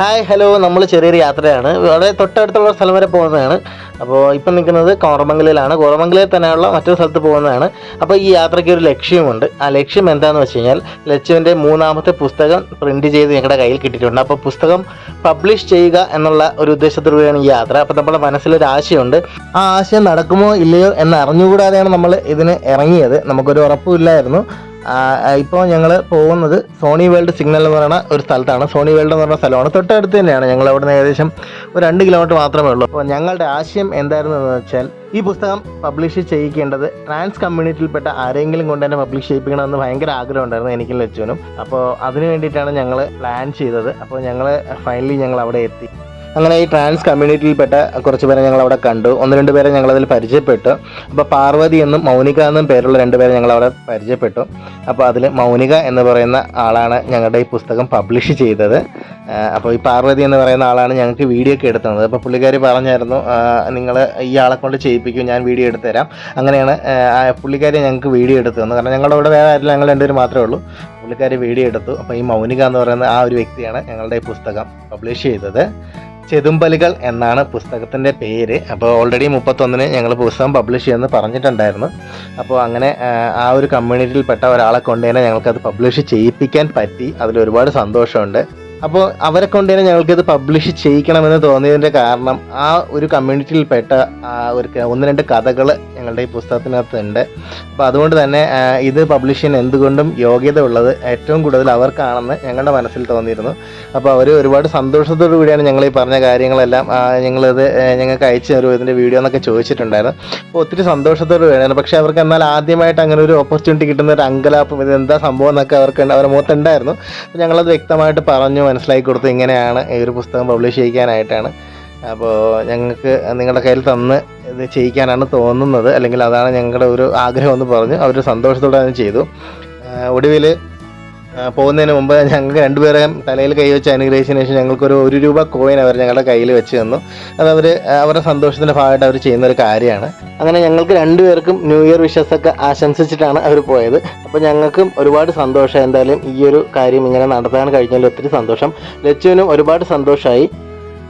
Hi hello നമ്മൾ ചെറിയൊരു യാത്രയാണ്. വളരെ തൊട്ടടുത്തുള്ള സ്ഥലം വരെ പോകുന്നതാണ്. അപ്പോൾ ഇപ്പം നിൽക്കുന്നത് കോറമംഗലയിലാണ് കോറമംഗലയിൽ തന്നെയുള്ള മറ്റൊരു സ്ഥലത്ത് പോകുന്നതാണ്. അപ്പോൾ ഈ യാത്രയ്ക്ക് ഒരു ലക്ഷ്യമുണ്ട്. ആ ലക്ഷ്യം എന്താണെന്ന് വെച്ച് കഴിഞ്ഞാൽ ലച്ചുവിന്റെ മൂന്നാമത്തെ പുസ്തകം പ്രിന്റ് ചെയ്ത് ഞങ്ങളുടെ കയ്യിൽ കിട്ടിയിട്ടുണ്ട്. അപ്പോൾ പുസ്തകം പബ്ലിഷ് ചെയ്യുക എന്നുള്ള ഒരു ഉദ്ദേശത്തിലൂടെയാണ് ഈ യാത്ര. അപ്പോൾ നമ്മുടെ മനസ്സിലൊരു ആശയമുണ്ട്. ആ ആശയം നടക്കുമോ ഇല്ലയോ എന്ന് അറിഞ്ഞുകൂടാതെയാണ് നമ്മൾ ഇതിന് ഇറങ്ങിയത്. നമുക്കൊരു ഉറപ്പുമില്ലായിരുന്നു ഇപ്പോൾ ഞങ്ങൾ പോകുന്നത് സോണി വേൾഡ് സിഗ്നൽ എന്ന് പറയുന്ന ഒരു സ്ഥലത്താണ്. സോണി വേൾഡ് എന്ന് പറയുന്ന സ്ഥലമാണ്. തൊട്ടടുത്ത് തന്നെയാണ്. ഞങ്ങൾ അവിടെ നിന്ന് ഏകദേശം ഒരു രണ്ട് കിലോമീറ്റർ മാത്രമേ ഉള്ളൂ. അപ്പോൾ ഞങ്ങളുടെ ആശയം എന്തായിരുന്നു എന്ന് വെച്ചാൽ ഈ പുസ്തകം പബ്ലിഷ് ചെയ്യിക്കേണ്ടത് ട്രാൻസ് കമ്മ്യൂണിറ്റിയിൽപ്പെട്ട ആരെങ്കിലും കൊണ്ട് തന്നെ പബ്ലിഷ് ചെയ്യിപ്പിക്കണമെന്ന് ഭയങ്കര ആഗ്രഹം ഉണ്ടായിരുന്നു എനിക്കും ലച്ചുവിനും. അപ്പോൾ അതിനു വേണ്ടിയിട്ടാണ് ഞങ്ങൾ പ്ലാൻ ചെയ്തത്. അപ്പോൾ ഞങ്ങൾ ഫൈനലി ഞങ്ങൾ അവിടെ എത്തി. അങ്ങനെ ഈ ട്രാൻസ് കമ്മ്യൂണിറ്റിയിൽപ്പെട്ട കുറച്ച് പേരെ ഞങ്ങൾ അവിടെ കണ്ടു. ഒന്ന് രണ്ട് പേരെ ഞങ്ങൾ അതിൽ പരിചയപ്പെട്ടു. അപ്പോൾ പാർവതി എന്നും മൗനിക എന്നും പേരുള്ള രണ്ട് പേരെ ഞങ്ങൾ അവിടെ പരിചയപ്പെട്ടു. അപ്പോൾ അതിൽ മൗനിക എന്ന് പറയുന്ന ആളാണ് ഞങ്ങളുടെ ഈ പുസ്തകം പബ്ലിഷ് ചെയ്തത്. അപ്പോൾ ഈ പാർവതി എന്ന് പറയുന്ന ആളാണ് ഞങ്ങൾക്ക് വീഡിയോ ഒക്കെ എടുത്തത് അപ്പോൾ പുള്ളിക്കാരി പറഞ്ഞായിരുന്നു നിങ്ങൾ ഈ ആളെ കൊണ്ട് ചെയ്യിപ്പിക്കും ഞാൻ വീഡിയോ എടുത്തു തരാം. അങ്ങനെയാണ് പുള്ളിക്കാരി ഞങ്ങൾക്ക് വീഡിയോ എടുത്തു തന്നു കാരണം ഞങ്ങളുടെ അവിടെ വേറെ ആരും ഞങ്ങൾ രണ്ടുപേരും മാത്രമേ ഉള്ളൂ. പുള്ളിക്കാരി വീഡിയോ എടുത്തു. അപ്പോൾ ഈ മൗനിക എന്ന് പറയുന്ന ആ ഒരു വ്യക്തിയാണ് ഞങ്ങളുടെ ഈ പുസ്തകം പബ്ലിഷ് ചെയ്തത്. ചെതുമ്പലുകൾ എന്നാണ് പുസ്തകത്തിന്റെ പേര്. അപ്പോൾ ഓൾറെഡി മുപ്പത്തൊന്നിന് ഞങ്ങൾ പുസ്തകം പബ്ലിഷ് ചെയ്യുമെന്ന് പറഞ്ഞിട്ടുണ്ടായിരുന്നു. അപ്പോൾ അങ്ങനെ ആ, ഒരു കമ്മ്യൂണിറ്റിയിൽപ്പെട്ട ഒരാളെ കൊണ്ട് തന്നെ ഞങ്ങൾക്കത് പബ്ലിഷ് ചെയ്യിപ്പിക്കാൻ പറ്റി. അതിൽ ഒരുപാട് സന്തോഷമുണ്ട്. അപ്പോൾ അവരെ കൊണ്ട് തന്നെ ഞങ്ങൾക്കിത് പബ്ലിഷ് ചെയ്യിക്കണമെന്ന് തോന്നിയതിന്റെ കാരണം ആ ഒരു കമ്മ്യൂണിറ്റിയിൽപ്പെട്ട ആ ഒരു ഒന്ന് രണ്ട് കഥകൾ ഞങ്ങളുടെ ഈ പുസ്തകത്തിനകത്ത് ഉണ്ട് അപ്പോൾ അതുകൊണ്ട് തന്നെ ഇത് പബ്ലിഷ് ചെയ്യാൻ എന്തുകൊണ്ടും യോഗ്യത ഉള്ളത് ഏറ്റവും കൂടുതൽ അവർക്കാണെന്ന് ഞങ്ങളുടെ മനസ്സിൽ തോന്നിയിരുന്നു. അപ്പോൾ അവർ ഒരുപാട് സന്തോഷത്തോടു കൂടിയാണ് ഞങ്ങൾ ഈ പറഞ്ഞ കാര്യങ്ങളെല്ലാം ഞങ്ങളിത് ഞങ്ങൾക്ക് അയച്ചു തരുമോ ഇതിന്റെ വീഡിയോ എന്നൊക്കെ ചോദിച്ചിട്ടുണ്ടായിരുന്നു. അപ്പോൾ ഒത്തിരി സന്തോഷത്തോടു വേണമായിരുന്നു പക്ഷേ അവർക്ക് എന്നാൽ ആദ്യമായിട്ട് അങ്ങനെ ഒരു ഓപ്പർച്യൂണിറ്റി കിട്ടുന്ന ഒരു അങ്കലാപ്പും ഇത് എന്താ സംഭവം എന്നൊക്കെ അവർക്ക് അവരുടെ മുഖത്തുണ്ടായിരുന്നു അപ്പോൾ ഞങ്ങളത് വ്യക്തമായിട്ട് പറഞ്ഞു. മനസ്സിലാക്കി കൊടുത്ത് ഇങ്ങനെയാണ് ഈ ഒരു പുസ്തകം പബ്ലിഷ് ചെയ്യിക്കാനായിട്ടാണ്. അപ്പോൾ ഞങ്ങൾക്ക് നിങ്ങളുടെ കയ്യിൽ തന്ന് ഇത് ചെയ്യിക്കാനാണ് തോന്നുന്നത്. അല്ലെങ്കിൽ അതാണ് ഞങ്ങളുടെ ഒരു ആഗ്രഹം എന്ന് പറഞ്ഞു. അവർ സന്തോഷത്തോടെ അത് ചെയ്തു. ഒടുവിൽ പോകുന്നതിന് മുമ്പ് ഞങ്ങൾക്ക് രണ്ടുപേരെയും തലയിൽ കൈ വെച്ച് അനുഗ്രഹിച്ചതിന് ശേഷം ഞങ്ങൾക്കൊരു ഒരു രൂപ കോയിൻ അവർ ഞങ്ങളുടെ കയ്യിൽ വെച്ച് തന്നു. അത് അവർ അവരുടെ സന്തോഷത്തിന്റെ ഭാഗമായിട്ട് അവർ ചെയ്യുന്ന ഒരു കാര്യമാണ്. അങ്ങനെ ഞങ്ങൾക്ക് രണ്ടുപേർക്കും ന്യൂ ഇയർ വിഷസ് ഒക്കെ ആശംസിച്ചിട്ടാണ് അവർ പോയത്. അപ്പോൾ ഞങ്ങൾക്കും ഒരുപാട് സന്തോഷം. എന്തായാലും ഈ ഒരു കാര്യം ഇങ്ങനെ നടത്താൻ കഴിഞ്ഞാൽ ഒത്തിരി സന്തോഷം. ലച്ചുവിനും ഒരുപാട് സന്തോഷമായി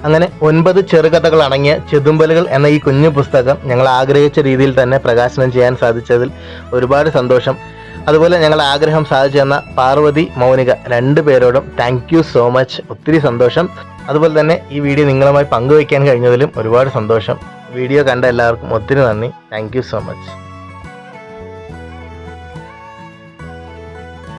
അങ്ങനെ ഒൻപത് ചെറുകഥകൾ അടങ്ങിയ ചെതുമ്പലുകൾ എന്ന ഈ കുഞ്ഞു പുസ്തകം ഞങ്ങൾ ആഗ്രഹിച്ച രീതിയിൽ തന്നെ പ്രകാശനം ചെയ്യാൻ സാധിച്ചതിൽ ഒരുപാട് സന്തോഷം. അതുപോലെ ഞങ്ങളുടെ ആഗ്രഹം സാധിച്ചു തന്ന പാർവതി മൗനിക രണ്ടു പേരോടും താങ്ക് യു സോ മച്ച് ഒത്തിരി സന്തോഷം. അതുപോലെ തന്നെ ഈ വീഡിയോ നിങ്ങളുമായി പങ്കുവയ്ക്കാൻ കഴിഞ്ഞതിലും ഒരുപാട് സന്തോഷം. വീഡിയോ കണ്ട എല്ലാവർക്കും ഒത്തിരി നന്ദി. Thank so much